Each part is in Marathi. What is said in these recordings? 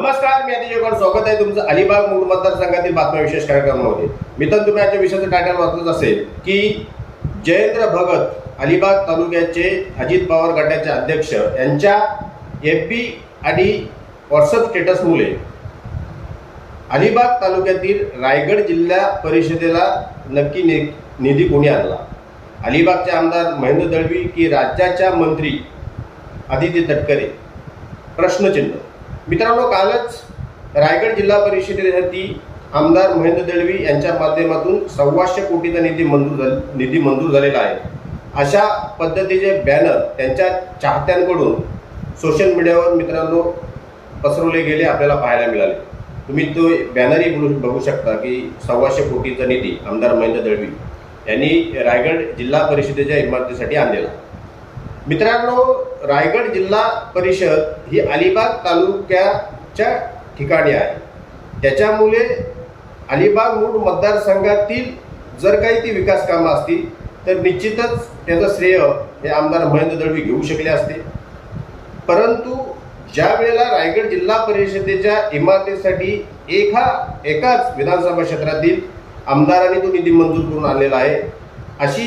नमस्कार मी अतिशय स्वागत आहे तुमचं अलिबाग मूळ मतदारसंघातील बातम्या विशेष कार्यक्रमामध्ये. तर तुम्ही आजच्या विषयाचं टायटल वाचलंच असेल की जयेंद्र भगत अलिबाग तालुक्याचे अजित पवार गटाचे अध्यक्ष यांच्या एफ बी आणि व्हॉट्सअप स्टेटसमुळे अलिबाग तालुक्यातील रायगड जिल्हा परिषदेला नक्की नि निधी कोणी आणला? अलिबागचे आमदार महेंद्र दळवी की राज्याच्या मंत्री आदिती तटकरे? प्रश्नचिन्ह. मित्रांनो कालच रायगड जिल्हा परिषदेसाठी आमदार महेंद्र दळवी यांच्या माध्यमातून सव्वाशे कोटीचा निधी मंजूर झाल निधी मंजूर झालेला आहे. अशा पद्धतीचे बॅनर त्यांच्या चाहत्यांकडून सोशल मीडियावर मित्रांनो पसरवले गेले आपल्याला पाहायला मिळाले. तुम्ही तो बॅनरही बोलू बघू शकता की सव्वाशे कोटीचा निधी आमदार महेंद्र दळवी यांनी रायगड जिल्हा परिषदेच्या इमारतीसाठी आणलेला. मित्रांनो रायगड जिल्हा परिषद ही अलिबाग तालुक्याच्या ठिकाणी आहे. त्याच्यामुळे अलिबाग मूळ मतदारसंघातील जर काही ती विकास कामं असतील तर निश्चितच त्याचं श्रेय हे आमदार महेंद्र दळवी घेऊ शकले असते. परंतु ज्या वेळेला रायगड जिल्हा परिषदेच्या इमारतीसाठी एका एकाच विधानसभा क्षेत्रातील आमदारांनी तो निधी मंजूर करून आणलेला आहे अशी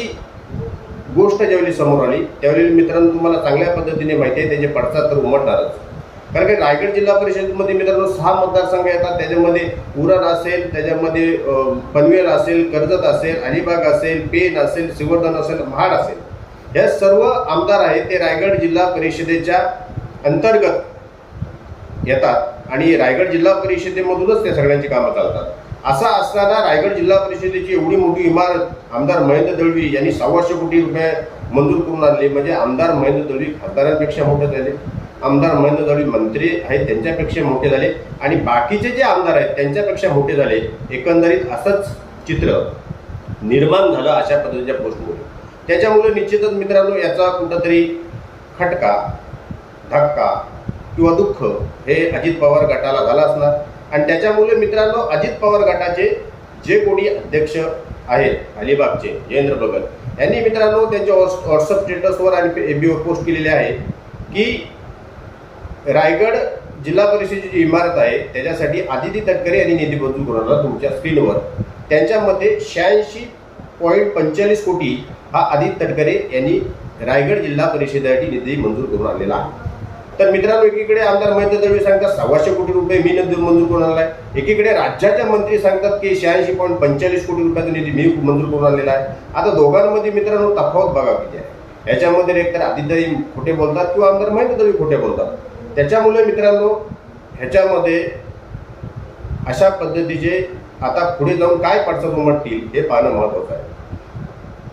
गोष्ट ज्यावेळी समोर आली त्यावेळी मित्रांनो तुम्हाला चांगल्या पद्धतीने माहिती आहे त्याचे पडसाद तर उमटणारच कारण की रायगड जिल्हा परिषदेमध्ये मित्रांनो सहा मतदारसंघ येतात त्याच्यामध्ये उरण असेल त्याच्यामध्ये पनवेल असेल कर्जत असेल अलिबाग असेल पेन असेल सिवर्धन असेल महाड असेल. या सर्व आमदार आहेत ते रायगड जिल्हा परिषदेच्या अंतर्गत येतात आणि रायगड जिल्हा परिषदेमधूनच त्या सगळ्यांची कामं चालतात. असा असताना रायगड जिल्हा परिषदेची एवढी मोठी इमारत आमदार महेंद्र दळवी यांनी सव्वाशे कोटी रुपये मंजूर करून आणले. म्हणजे आमदार महेंद्र दळवी खासदारांपेक्षा मोठे झाले. आमदार महेंद्र दळवी मंत्री आहेत त्यांच्यापेक्षा मोठे झाले. आणि बाकीचे जे आमदार आहेत त्यांच्यापेक्षा मोठे झाले. एकंदरीत असंच चित्र निर्माण झालं अशा पद्धतीच्या पोस्टमुळे. त्याच्यामुळे निश्चितच मित्रांनो याचा कुठंतरी खटका धक्का किंवा दुःख हे अजित पवार गटाला झाला असणार. आणि त्याच्यामुळे मित्रांनो अजित पवार गटाचे जे कोणी अध्यक्ष आहेत अलिबागचे जयेंद्र भगत यांनी मित्रांनो त्यांच्या व्हॉट्सअप स्टेटसवर आणि एबीवर पोस्ट केलेले आहे की रायगड जिल्हा परिषदेची जी इमारत आहे त्याच्यासाठी आदिती तटकरे यांनी निधी मंजूर करून तुमच्या स्क्रीनवर. त्यांच्यामध्ये शहाऐंशी पॉईंट पंचेचाळीस कोटी हा आदित्य तटकरे यांनी रायगड जिल्हा परिषदेसाठी निधी मंजूर करून आणलेला आहे. तर मित्रांनो एकीकडे आमदार महेंद्र दळवी सांगतात सव्वाशे कोटी रुपये मी निधी मंजूर करून आहे एकीकडे राज्याच्या मंत्री सांगतात की शहाऐंशी पॉईंट पंचेचाळीस कोटी रुपयाचा निधी मी मंजूर करून आणलेला आहे. आता दोघांमध्ये मित्रांनो तफावत बघा किती आहे. याच्यामध्ये एकतर आदित्यही खोटे बोलतात किंवा आमदार महेंद्र दळवी खोटे बोलतात. त्याच्यामुळे मित्रांनो ह्याच्यामध्ये अशा पद्धतीचे आता पुढे जाऊन काय पडसाद उमटतील हे पाहणं महत्वाचं आहे.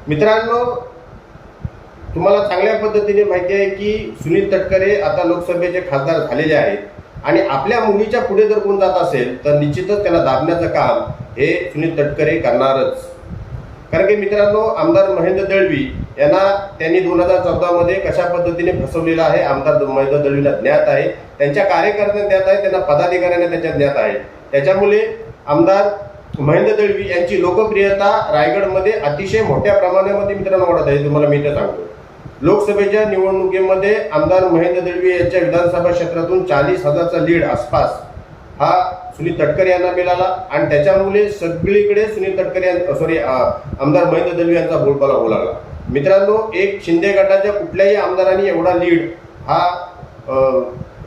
मित्रांनो तुम्हाला चांगल्या पद्धतीने माहिती आहे की सुनील तटकरे आता लोकसभेचे खासदार झालेले आहेत. आणि आपल्या मुलीच्या पुढे जर कोण जात असेल तर निश्चितच त्याला दाबण्याचं काम हे सुनील तटकरे करणारच. कारण की मित्रांनो आमदार महेंद्र दळवी यांना त्यांनी दोन हजार चौदामध्ये कशा पद्धतीने फसवलेलं आहे आमदार महेंद्र दळवीला ज्ञात आहे. त्यांच्या कार्यकर्त्यांना ज्ञात आहे त्यांना पदाधिकाऱ्यांना त्यांच्या ज्ञात आहे. त्याच्यामुळे आमदार महेंद्र दळवी यांची लोकप्रियता रायगडमध्ये अतिशय मोठ्या प्रमाणामध्ये मित्रांनो वाढत आहे तुम्हाला मी ते सांगतो. लोकसभेच्या निवडणुकीमध्ये आमदार महेंद्र दळवी यांच्या विधानसभा क्षेत्रातून चाळीस हजारचा लीड आसपास हा सुनील तटकरे यांना मिळाला. आणि त्याच्यामुळे सगळीकडे सुनील तटकरे यांचा सॉरी आमदार महेंद्र दळवी यांचा बोलबाला होऊ लागला. मित्रांनो एक शिंदे गटाच्या कुठल्याही आमदारांनी एवढा लीड हा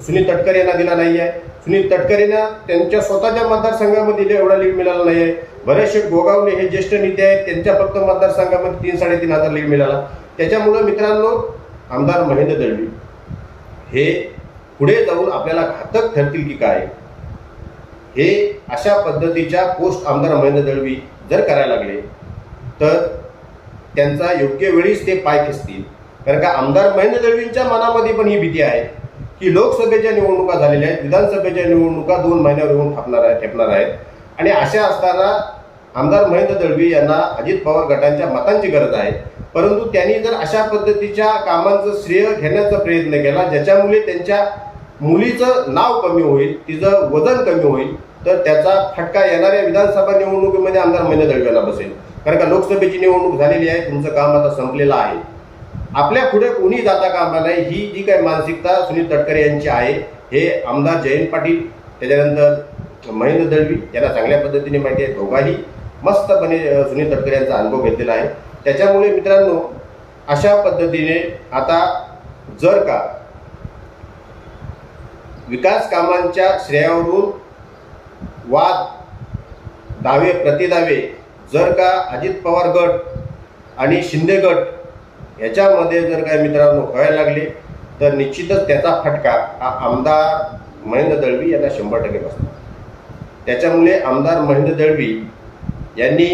सुनील तटकरे यांना दिला नाही आहे सुनील तटकरेंना त्यांच्या स्वतःच्या मतदारसंघामध्ये एवढा लीड मिळाला नाही आहे बरेचसे गोगावले हे ज्येष्ठ नेते आहेत त्यांच्या फक्त मतदारसंघामध्ये तीन साडेतीन हजार लीड मिळाला. त्याच्यामुळं मित्रांनो आमदार महेंद्र दळवी हे पुढे जाऊन आपल्याला घातक ठरतील की काय हे अशा पद्धतीच्या पोस्ट आमदार महेंद्र दळवी जर करायला लागले तर त्यांचा योग्य वेळीच ते पाय खेचतील. कारण का आमदार महेंद्र दळवींच्या मनामध्ये पण ही भीती आहे की लोकसभेच्या निवडणुका झालेल्या आहेत विधानसभेच्या निवडणुका दोन महिन्यावर येऊन थापणार आहेत ठेपणार आहेत. आणि अशा असताना आमदार महेंद्र दळवी यांना अजित पवार गटांच्या मतांची गरज आहे. परंतु त्यांनी जर अशा पद्धतीच्या कामांचं श्रेय घेण्याचा प्रयत्न केला ज्याच्यामुळे त्यांच्या मुलीचं नाव कमी होईल तिचं वजन कमी होईल तर त्याचा फटका येणाऱ्या विधानसभा निवडणुकीमध्ये आमदार महेंद्र दळव्याला बसेल. कारण का लोकसभेची निवडणूक झालेली आहे तुमचं काम आता संपलेलं आहे. आपल्या पुढे कोणी जाता कामा नाही ही जी काही मानसिकता सुनील तटकरे यांची आहे हे आमदार जयंत पाटील त्याच्यानंतर महेंद्र दळवी यांना चांगल्या पद्धतीने माहिती आहे दोघाही मस्तपणे सुनील तटकरे यांचा अनुभव घेतलेला आहे. त्याच्यामुळे मित्रांनो अशा पद्धतीने आता जर का विकास कामांच्या श्रेयावरून वाद दावे प्रतिदावे जर का अजित पवार गट आणि शिंदे गट याच्यामध्ये जर काय मित्रांनो व्हायला लागले तर निश्चितच त्याचा फटका हा आमदार महेंद्र दळवी यांना शंभर टक्के बसतो. त्याच्यामुळे आमदार महेंद्र दळवी यांनी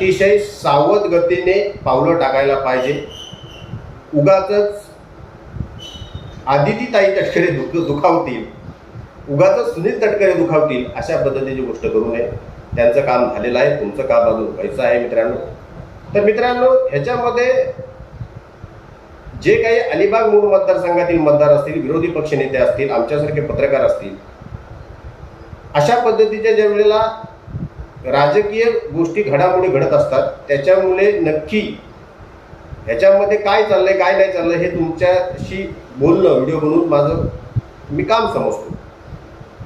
अतिशय सावध गतीने पावलं टाकायला पाहिजे. उगाच आदिती ताई तटकरे दुख दुखावतील. उगाच सुनील तटकरे दुखावतील अशा पद्धतीची गोष्ट करू नये. त्यांचं काम झालेलं आहे तुमचं काम अजून व्हायचं आहे मित्रांनो. तर मित्रांनो ह्याच्यामध्ये जे काही अलिबाग मूळ मतदारसंघातील मतदार असतील विरोधी पक्षनेते असतील आमच्यासारखे पत्रकार असतील अशा पद्धतीच्या ज्या वेळेला राजकीय गोष्टी घडामोडी घडत असतात. त्याच्यामुळे नक्की ह्याच्यामध्ये काय चाललंय काय नाही चाललंय हे तुमच्याशी बोलणं व्हिडिओ बनवून माझं मी काम समजतो.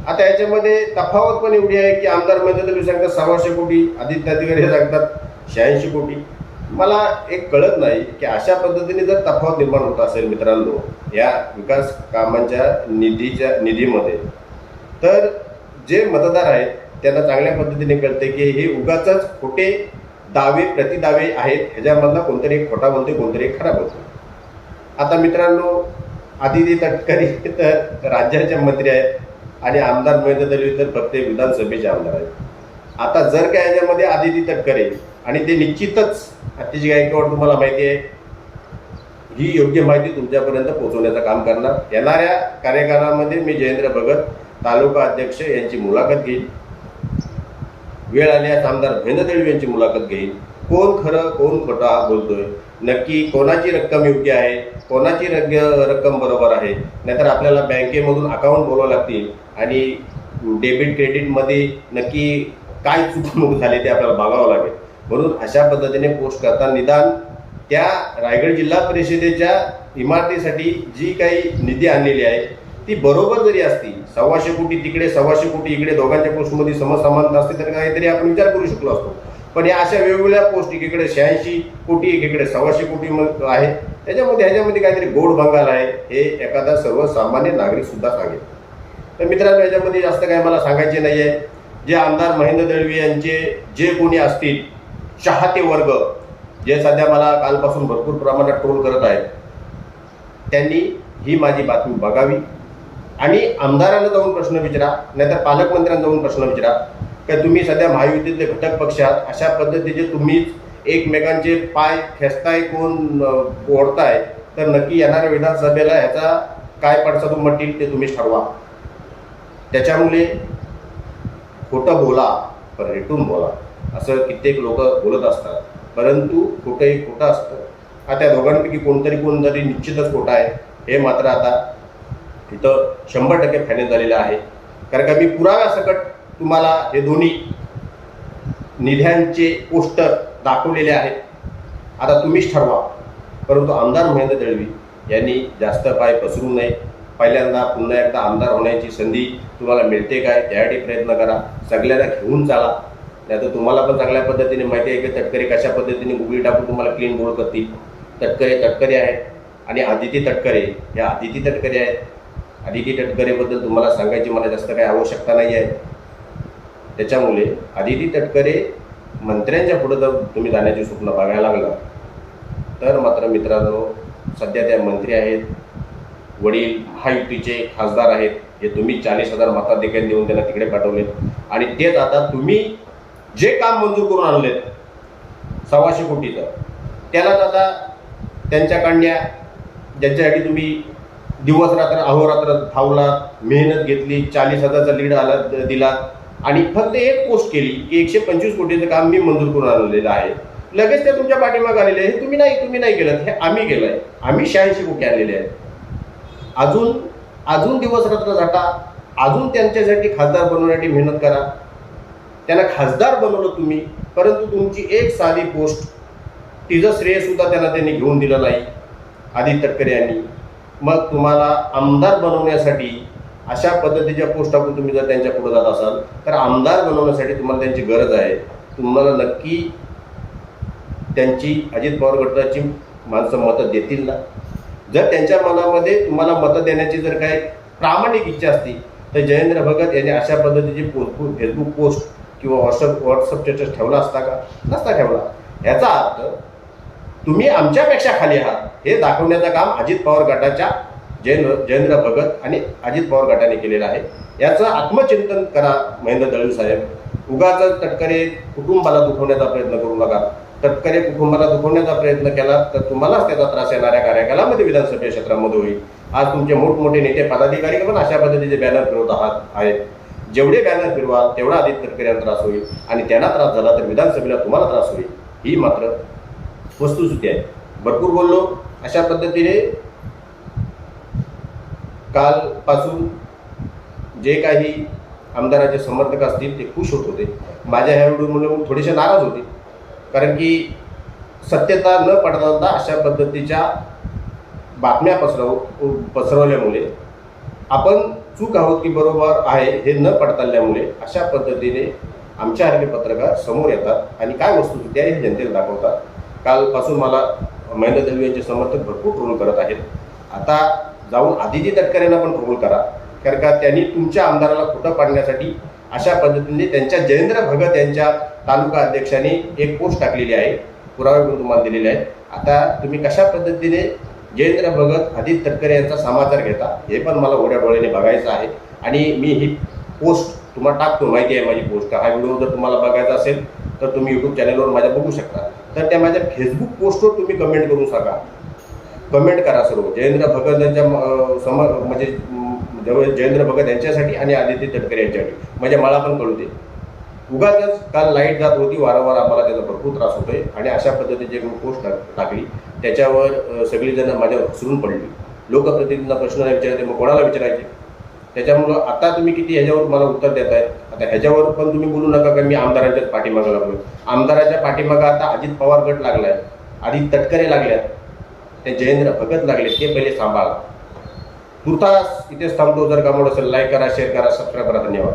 आता याच्यामध्ये तफावत पण एवढी आहे की आमदार म्हणजे तुम्ही सांगतात सव्वाशे कोटी आदित्य अधिकारी हे सांगतात शहाऐंशी कोटी. मला एक कळत नाही की अशा पद्धतीने जर तफावत निर्माण होत असेल मित्रांनो या विकास कामांच्या निधीच्या निधीमध्ये तर जे मतदार आहेत त्यांना चांगल्या पद्धतीने कळते की हे उगाच खोटे दावे प्रतिदावे आहेत. ह्याच्यामधला कोणतरी एक खोटा बोलते कोणतरी एक खरा बोलतो आता मित्रांनो आदिती तटकरी तर राज्याचे मंत्री आहेत आणि आमदार महेंद्र दळवी तर फक्त विधानसभेचे आमदार आहेत. आता जर काय याच्यामध्ये आदिती तटकरे आणि ते निश्चितच अतिशय गायकवाड तुम्हाला माहिती आहे ही योग्य माहिती तुमच्यापर्यंत पोहोचवण्याचं काम करणार. येणाऱ्या कार्यकाळामध्ये मी जयेंद्र भगत तालुका अध्यक्ष यांची मुलाखत घेईन. वेळ आल्यास आमदार महेंद्र दळवी यांची मुलाखत घेईल कोण खरं कोण खोटं हा बोलतोय. नक्की कोणाची रक्कम योग्य आहे कोणाची रग रक्कम बरोबर आहे नाहीतर आपल्याला बँकेमधून अकाउंट बोलावं लागतील आणि डेबिट क्रेडिटमध्ये नक्की काय चुकमूक झाली ते आपल्याला बघावं लागेल. म्हणून अशा पद्धतीने पोस्ट करता निदान त्या रायगड जिल्हा परिषदेच्या इमारतीसाठी जी काही निधी आणलेली आहे ती बरोबर जरी असती सव्वाशे कोटी तिकडे सव्वाशे कोटी इकडे दोघांच्या पोस्टमध्ये समसमानता असते तर काहीतरी आपण विचार करू शकलो असतो. पण या अशा वेगवेगळ्या पोस्ट एकीकडे शहाऐंशी कोटी एकीकडे सव्वाशे कोटी आहे. त्याच्यामध्ये ह्याच्यामध्ये काहीतरी गोड बंगाल आहे हे एखादा सर्वसामान्य नागरिक सुद्धा सांगेल. तर मित्रांनो याच्यामध्ये जास्त काय मला सांगायचे नाही आहे जे आमदार महेंद्र दळवी यांचे जे कोणी असतील चाहते वर्ग जे सध्या मला कालपासून भरपूर प्रमाणात ट्रोल करत आहेत त्यांनी ही माझी बातमी बघावी. आणि आमदारांना जाऊन प्रश्न विचारा नाहीतर पालकमंत्र्यांना जाऊन प्रश्न विचारा. का तुम्ही सध्या महायुतीतले घटक पक्ष आहात अशा पद्धतीचे तुम्हीच एकमेकांचे पाय खेचताय कोण ओढताय तर नक्की येणाऱ्या विधानसभेला ह्याचा काय पडसाद उमटतील ते तुम्हीच ठरवा. त्याच्यामुळे खोटं बोला पण रेटून बोला. असं कित्येक लोक बोलत असतात. परंतु खोटंही खोटं असतं. आता त्या दोघांपैकी कोणतरी कोणतरी निश्चितच खोटं आहे. हे मात्र आता इथं शंभर टक्के फायनल झालेलं आहे. कारण का मी पुराव्यासकट तुम्हाला हे दोन्ही निध्यांचे पोस्टर दाखवलेले आहेत. आता तुम्हीच ठरवा. परंतु आमदार महेंद्र दळवी यांनी जास्त पाय पसरू नये. पहिल्यांदा पुन्हा एकदा आमदार होण्याची संधी तुम्हाला मिळते काय त्यासाठी प्रयत्न करा. सगळ्यांना घेऊन चाला. नाही तर तुम्हाला पण चांगल्या पद्धतीने माहिती आहे की तटकरे कशा पद्धतीने गुगली टाकून तुम्हाला क्लीन बोर्ड करतील. तटकरे तटकरे आहेत. आणि आदिती तटकरे या आदिती तटकरे आहेत. आदिती तटकरेबद्दल तुम्हाला सांगायची मला जास्त काही आवश्यकता नाही आहे त्याच्यामुळे आदिती तटकरे मंत्र्यांच्या पुढं जर तुम्ही जाण्याची स्वप्न बघायला लागला तर मात्र मित्रांनो सध्या त्या मंत्री आहेत वडील महायुतीचे खासदार आहेत हे तुम्ही चाळीस हजार मताधिकारी देऊन त्यांना तिकडे पाठवलेत. आणि तेच आता तुम्ही जे काम मंजूर करून आणलेत सव्वाशे कोटीचं त्यालाच आता त्यांच्या कांड्या ज्यांच्यासाठी तुम्ही दिवस रात्र अहोरात्र धावला मेहनत घेतली चाळीस हजारचा लीड आला दिला. आणि फक्त एक पोस्ट केली की एकशे पंचवीस कोटीचं काम मी मंजूर करून आणलेलं आहे. लगेच ते तुमच्या पाठीमागे आलेले आहे हे तुम्ही नाही तुम्ही नाही केलं हे आम्ही केलं आहे आम्ही शहाऐंशी कोटी आणलेले आहेत. अजून अजून दिवस रात्र झाटा. अजून त्यांच्यासाठी खासदार बनवण्यासाठी मेहनत करा. त्यांना खासदार बनवलं तुम्ही परंतु तुमची एक साधी पोस्ट तिचं श्रेयसुद्धा त्यांना त्यांनी घेऊन दिलं नाही. आदित्य तटकरे यांनी. मग तुम्हाला आमदार बनवण्यासाठी अशा पद्धतीच्या पोस्टाकडून तुम्ही जर त्यांच्या पुढे जात असाल तर आमदार बनवण्यासाठी तुम्हाला त्यांची गरज आहे. तुम्हाला नक्की त्यांची अजित पवार गटाची माणसं मतं देतील ना? जर त्यांच्या मनामध्ये तुम्हाला मतं देण्याची जर काही प्रामाणिक इच्छा असती तर जयेंद्र भगत यांनी अशा पद्धतीची पोस्ट फेसबुक पोस्ट किंवा व्हॉट्सअप व्हॉट्सअप स्टेटस ठेवला असता का? नसता ठेवला. याचा अर्थ तुम्ही आमच्यापेक्षा खाली आहात. हे दाखवण्याचं काम अजित पवार गटाच्या जयेंद्र जयेंद्र भगत आणि अजित पवार गटाने केलेलं आहे. याचं आत्मचिंतन करा महेंद्र दळवी साहेब. उगाच तटकरे कुटुंबाला दुखवण्याचा प्रयत्न करू नका. तटकरे कुटुंबाला दुखवण्याचा प्रयत्न केला तर तुम्हालाच त्याचा त्रास येणाऱ्या कार्यकालामध्ये विधानसभा क्षेत्रामध्ये होईल. आज तुमचे मोठमोठे नेते पदाधिकारी पण अशा पद्धतीचे बॅनर फिरवत आहात आहेत. जेवढे बॅनर फिरवाल तेवढा आदित्य तटकरे त्रास होईल आणि त्यांना त्रास झाला तर विधानसभेला तुम्हाला त्रास होईल. ही मात्र वस्तुस्थिती आहे. भरपूर बोललो. अशा पद्धतीने कालपासून जे काही आमदाराचे समर्थक असतील ते खुश होत होते. माझ्या ह्या व्हिडिओमुळे थोडेसे नाराज होते. कारण की सत्यता न पडता अशा पद्धतीच्या बातम्या पसरव पसरवल्यामुळे आपण चूक आहोत की बरोबर आहे हे न पडताळल्यामुळे अशा पद्धतीने आमच्यासारखे पत्रकार समोर येतात आणि काय वस्तुस्थिती आहे हे जनतेला दाखवतात. कालपासून मला महेंद्र दळवी यांचे समर्थक भरपूर ट्रोल करत आहेत. आता जाऊन आदिती तटकरेंना पण ट्रोल करा. कारण का त्यांनी तुमच्या आमदाराला खोटं पाडण्यासाठी अशा पद्धतीने त्यांच्या जयेंद्र भगत यांच्या तालुका अध्यक्षाने एक पोस्ट टाकलेली आहे. पुरावे पण तुम्हाला दिलेले आहेत. आता तुम्ही कशा पद्धतीने जयेंद्र भगत आदित्य तटकरे यांचा समाचार घेता हे पण मला ओढ्या डोळ्याने बघायचं आहे. आणि मी ही पोस्ट तुम्हाला टाकतो माहिती आहे माझी पोस्ट. हा व्हिडिओ जर तुम्हाला बघायचा असेल तर तुम्ही यूट्यूब चॅनलवर माझ्या बघू शकता. तर त्या माझ्या फेसबुक पोस्टवर तुम्ही कमेंट करून सांगा. कमेंट करा सर्व. जयेंद्र भगत यांच्या सम म्हणजे जवळ जयेंद्र भगत यांच्यासाठी आणि आदित्य तटकरे यांच्यासाठी. म्हणजे मला पण कळू दे. उगाच काल लाइट जात होती वारंवार आम्हाला त्याचा भरपूर त्रास होतोय. आणि अशा पद्धतीची मी पोस्ट टाक- टाकली त्याच्यावर सगळीजणं सगळीजण माझ्यावर हसरून पडली. लोकप्रतिनिधींना प्रश्न नाही विचारायचे मग कोणाला विचारायचे? त्याच्यामुळं आता तुम्ही किती ह्याच्यावर मला उत्तर देत आहेत आता ह्याच्यावर पण तुम्ही बोलू नका का मी आमदारांच्याच पाठीमागं लागलो आमदाराच्या पाठीमागं आता अजित पवार गट लागलाय. आधी तटकरे लागल्यात. ते जयेंद्र भगत लागले ते पहिले सांभाळा. तुर्तास इथेच थांबतो. जर का मोड असेल लाईक करा शेअर करा सबस्क्राईब करा. धन्यवाद.